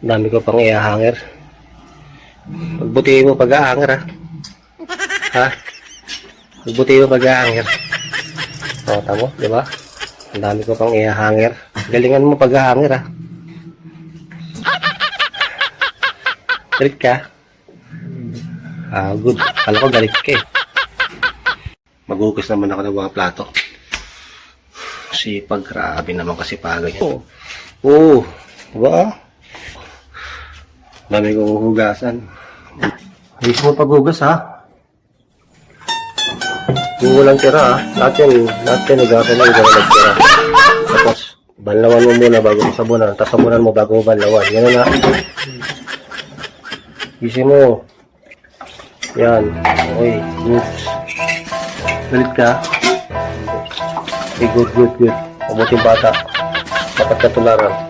Dami ko pang iahanger. Pagbuti mo pag-ahanger ha. Ha? Pagbuti mo pag-ahanger. O, tamo, di ba? Ang dami ko pang iahanger. Galingan mo pag-ahanger ha. Galit ka? Ah, good. Kala ko galit ka eh. Maghugas naman ako ng mga plato. Sipag, grabe naman kasi pagay niya. Oo. Oo. Diba? Dami kong hugasan. Ayos mo paghugas ha. Yung walang tira ha. Lahat yan, lahat yan hugasan mo yung walang tira. Tapos, banlawan mo muna bago mo sabunan. Tapos sabunan mo bago mo banlawan. Ganun ha. Isi mo. Yan. Okay. Good. Galit ka? Okay, good, good, good. Mabuting bata. Dapat katularan.